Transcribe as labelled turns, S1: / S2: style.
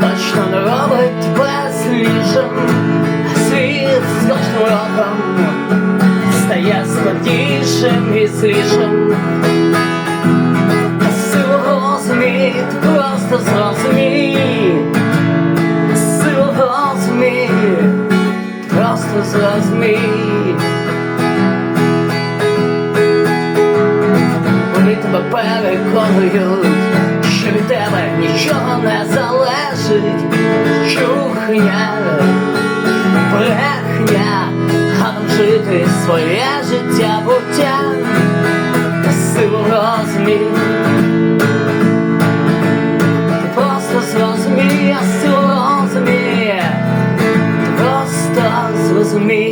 S1: точно не робить безліжем, а світ з кожним роком стає складнішим і злішим. Силу розумій, ти просто зрозумій, силу розумій, просто зрозумій. Вони тебе переконують, що від тебе нічого не залежить, чухня, брехня, а жити своє життя буття, силу розумій. Ти просто зрозумій, а силу розумій, ти просто зрозумій.